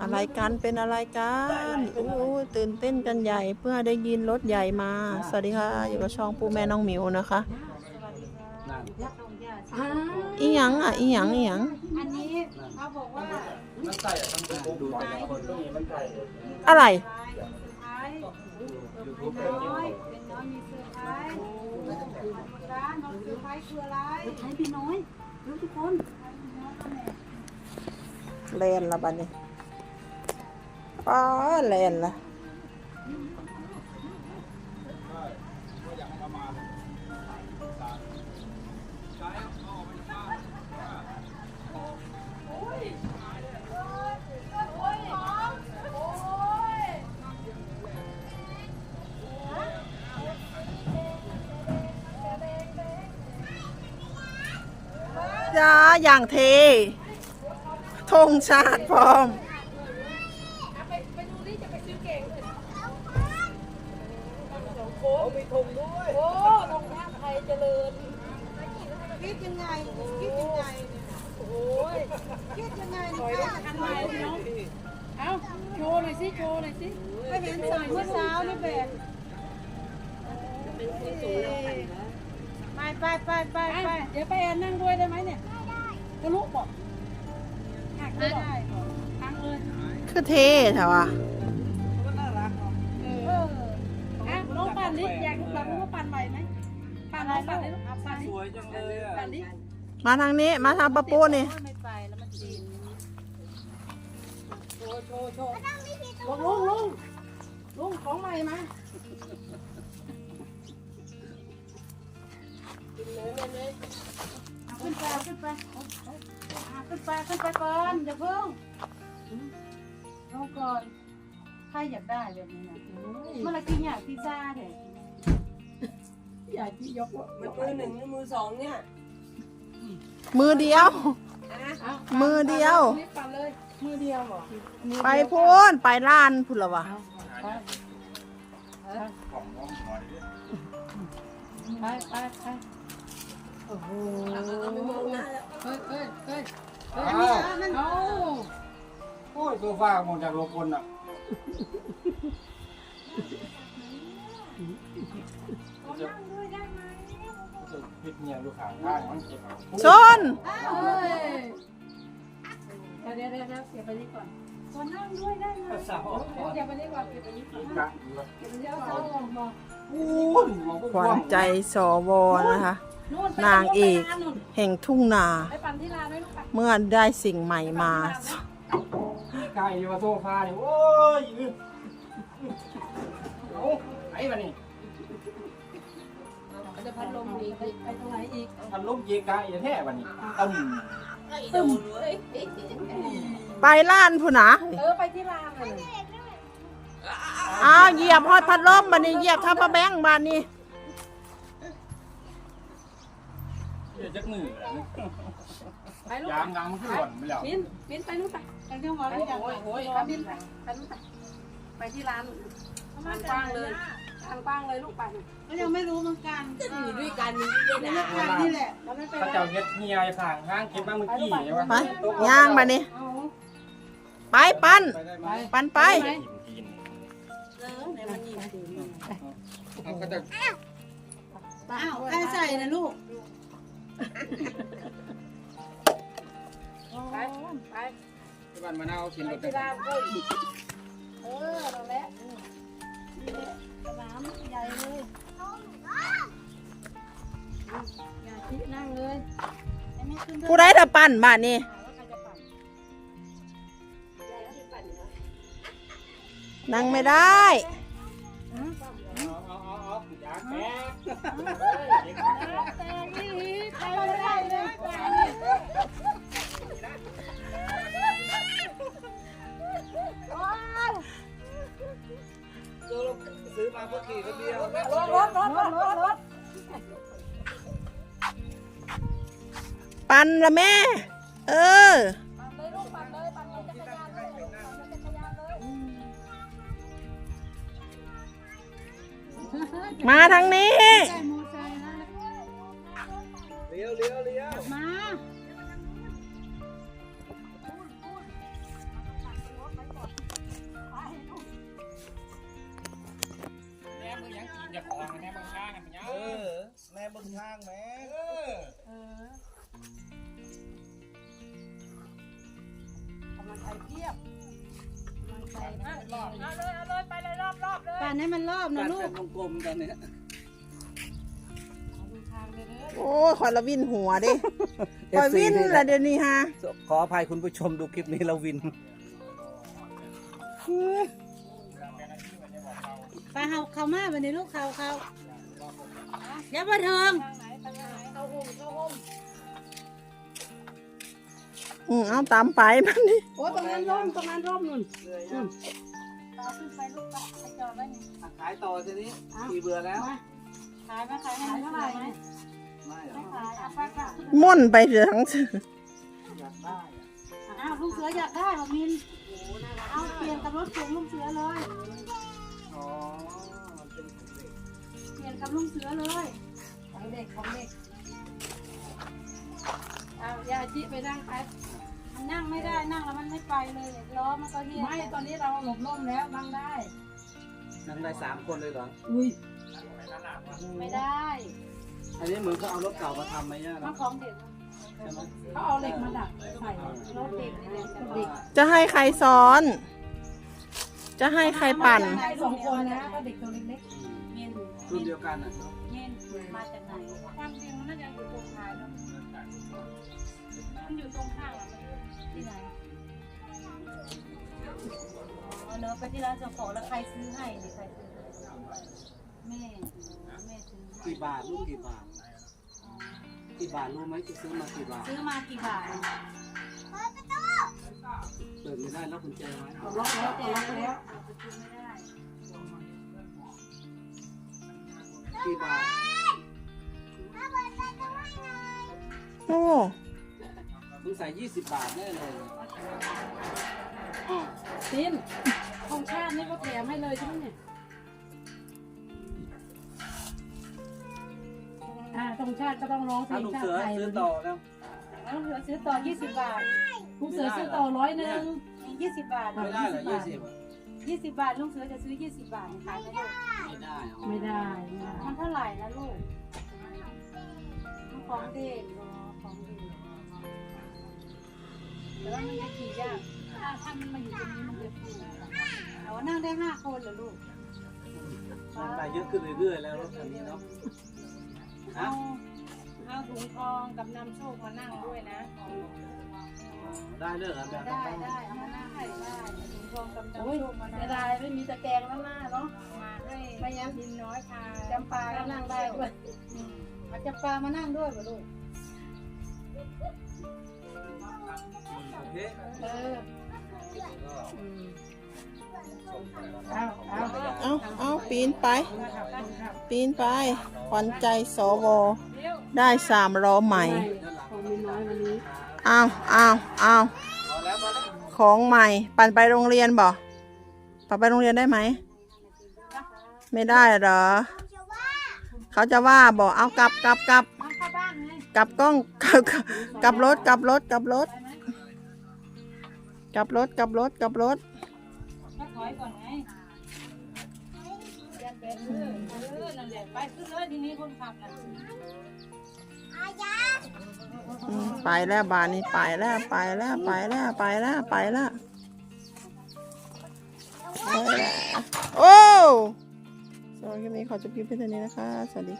อะไรกันเป็นอะไรกันโอ้ยตื่นเต้นกันใหญ่เพื่อได้ยินรถใหญ่มา สวัสดีค่ะ อยู่กับช่องปูแม่น้องหมิวนะคะอ่าอีหยังอะอีหยังอีหยังอันนี้เขาบอกว่ามันใส่อะต้องดูไปคนตรงนี้มันใส่อะไรเซอร์ไพรส์ยูทูบเป็นน้อยเป็นน้อยมีเซอร์ไพรส์ร้านน้องเซอร์ไพรส์คืออะไรใช้พี่น้อยรู้ทุกคนแลนละบัดนี้ ป้าแลนละจ้าอย่างเทธงชาติพร้อม คิดยังไงคิดยังไงเนี่ยโอ้ยคิดยังไงเนี่ยทำไมเนาะเอ้าโชว์หน่อยสิโชว์หน่อยสิไม่เห็นใส่เมื่อเช้านี่แบบไปไปไปไปไปเดี๋ยวไปแอนนั่งด้วยได้ไหมเนี่ยทะลุบอกหักไม่ได้ทั้งเลยคือเทแถวะเอออะลองปั่นดิอยากลองรู้ว่าปั่นไหวไหม ปั่นลองปั่นดิลูกปั่นดิสวยจังเลยอะปั่นดิมาทางนี้ มาทางปะปูนี่ ไม่ไปแล้วมันจีนโชว์โชว์โชว์ลุงลุงลุงลุงของใหม่มาเอาขึ้นไปเอาขึ้นไปเอาขึ้นไปขึ้นไปก่อนอย่าเพิ่งลงก่อนใครอยากได้แบบนี้นะเมื่อไรกินอยากพิซซ่าเถอะอ ยากที่ยกมันมือหนึ่งหรือมือสองเนี่ยมือเดียวเอามือเดียวรีบปั่นเลย มือเดียวเหรอไปพูนไปล้านพุ่นละวะของน้องหอยไปไปไปโอ้โหเอาไปมองหน้าแล้วเฮ้ยเฮ้ยเฮ้ยอ้าวเอาโอ้ยโซฟาหมดจากโลกคนอะ พิษเนี่ยลูกค้าข้างมันเก็บเอาชนเฮ้ยเดี๋ยวเดี๋ยวเดี๋ยวเดี๋ยวเก็บไปนี่ก่อนขอนั่งด้วยได้ไหมเสาเดี๋ยวเก็บไปนี่ก่อนเก็บไปนี่ก่อนกะเก็บไปนี่ก่อนบอกอู้นมองพวกขวัญใจสวนะคะนู่นไปนางเอกไปนู่นแห่งทุ่งนา ไปปั่นที่ร้านด้วยลูกไปเมื่อได้สิ่งใหม่มา ไก่อยู่ว่าโซฟาเนี่ยโอ้ย โอ้ไอ้บ้านี่เดี๋ยวพัดลมอีกไปไปตรงไหนอีกทำลูกเยกะอย่าแท้บ้านี่ตึมตึมไปล้านพุ่นนะเออไปที่ร้านเลยอ้าวเหยียบฮอดพัดลมบันนี้เหยียบทับพระแบงค์บานนี้เดี๋ยวจักมือไปลูกยางยางมันขึ้นหล่นไปแล้วบินบินไปนู่นไปไปเรื่องหมอเลยโอ้ยโอ้ยบินไปไปนู่นไปไปที่ร้านทางกว้างเลย ทางกว้างเลยลูกไปก็ยังไม่รู้เหมือนกันอยู่ด้วยกันมีเย็นนี่นะแหละนี่แหละเราไม่เป็นพระเจ้าเฮ็ดเฮียข้างข้างเก็บมาเมื่อกี้ใช่ปะไปย่างบานนี้ไปปั้นไปได้ไหมปั้นไปเออไหนมันยิงเอาก็จะอ้าวใครใส่นะลูกไปไปที่บ้านมะนาวเขียนรถที่ร้านก็อีกเออเราแหละนี่แหละสนาม ใหญ่เลยอย่าชี้นั่งเลยให้แม่ขึ้นด้วยผู้ใดจะปั้นบานนี้นั่งไม่ได้เอาเอาเอาเอาอยากแตกแต่นี่ใครไม่ได้เลยโอ้ย ซื้อมาเพื่อขี่คนเดียวรถรถรถรถรถรถปั้นละแม่ เออ ปั่นเลยลูกปั่นเลยปั่นเลยจักรยานเลยปั่นเลยจักรยานเลยมาทางนี้ใส่มอไซค์นะเลี้ยวเลี้ยว บิ่งทางแหมเออกำลังใจเพียบกำลังใจเพียบเลยเอาเลยเอาเลยไปเลยรอบรอบเลยปั่นให้มันรอบนะลูกเป็นกลมๆกันเนี่ยเอาดูทางเลยเด้อโอ้ยคอยละวินหัวดิคอยวินละเดี๋ยวนี้ฮะขออภัยคุณผู้ชมดูคลิปนี้เราวินไปเฮาเข้ามาวันนี้ลูกเข้าเข้า อย่ามาเถิงทางไหนทางไหนเข้าห้องเข้าห้องอืมเอาตามไปมันนี่โอ้ตรงนั้นร่มตรงนั้นร่มนุ่นอืมต่อขึ้นไปลูกไปไปจอดไว้นี่ขายต่อทีนี้กี่เบื่อแล้วมาขายไหมขายให้มันเท่าไหร่ไหมไม่หรอไม่ขายเอาไปค่ะม่อนไปเสียทั้งสื่ออยากได้อ้าวลุงเสืออยากได้เหรอมินเอาเปลี่ยนกับรถเก๋งลุงเสือเลยอ๋อ เปลี่ยนกับลุงเสือเลยของเด็กของเด็กเอายาจิไปนั่งไปมันนั่งไม่ได้นั่งแล้วมันไม่ไปเลยล้อมันก็เฮียไม่ตอนนี้เราหลบร่มแล้วนั่งได้ นั่งได้สามคนเลยเหรอ อุ้ยไม่ได้ อันนี้เหมือนเขาเอารถเก่ามาทำไหมเนี่ยมันนะของเด็กใช่ไหมเขาเอาเหล็กมาดักใส่รถเด็กนี่แหละเด็กจะให้ใครซ้อน จะให้ใครปั่นใส่สองคนนะก็เด็กตัวเล็กเมียน รุ่นเดียวกันอะเมียนมาจากไหนความจริงมันน่าจะอยู่ตรงท้ายเนาะมันอยู่ตรงข้างอะที่ไหนอ๋อเนอะไปที่ร้านเจ้าของแล้วใครซื้อให้เนี่ยใครซื้อให้แม่แม่ซื้อกี่บาทลูกกี่บาทกี่บาทรู้ไหมจะซื้อมากี่บาทซื้อมากี่บาทเปิดไม่ได้แล้วกุญแจไว้ล็อกแล้วล็อกแล้ว กี่บาทโอ้สงสัยยี่สิบบาทแน่เลยซินของชาตินี่ก็แถมให้เลยใช่ไหมเนี่ยอ่าตรงชาติก็ต้องร้องเพลถ้างลูกชาเสืติอไทยซื้อต่อแล้วแล้วเหลือซื้อต่อ20 บาทลูกเสือซื้อต่อร้อยหนึ่ง20 บาทไม่ได้เหรอยี่สิบ20 บาทลูกเสือจะซื้อ 20 บาทเนี่ยขายไม่ได้ ไม่ได้อ๋อไม่ได้ไม่ได้มันเท่าไหร่นะลูกมันของเด็กเหรอของเด็กแต่ว่ามันจะขี่ยากถ้าถ้ามันมาอยู่ตรงนี้มันจะขี่เอาว่านั่งได้ห้าคนเหรอลูกมันไปเยอะขึ้นเรื่อยๆแล้วรถคันนี้เนาะฮะเอาเอาถุงทองกับนำโชคมานั่งด้วยนะ ได้เลิกอะแบบได้ได้เอามานั่งให้ได้ถุงทองกับนำโอ้ยโชคมานั่เสีงยดายไม่มีตะแกรงแล้วหน้าเนาะมาให้พยายามดินน้อยพาจำปาก็นั่งได้ด้วยอืมเอาจำปามานั่งด้วยป่ะลูกโอเคเออเอาเอาเอาเอาปีนไป ปีนไปขวัญใจสวได้สามล้อใหม่ ของมีน้อยวันนี้เอาเอาเอาวของใหม่ ปั่นไปโรงเรียนบ่ปั่นไปโรงเรียนได้ไหม ไม่ได้เหรอ เขาจะว่าบอกเอากลับกลับกลับกลับกล้องกลับกลับรถกลับรถกลับรถกลับรถกลับรถกลับรถถอยก่อนไงยันเป็นเออนั่นแหละไปขึ้นเลยทีนี้คนขับนะ ไปแล้วบานนี้ไปแล้วไปแล้วไปแล้วไปแล้วไปแล้วโอ้สำหรับคลิปนี้ขอจบคลิปเพียงเท่านี้นะคะ สวัสดี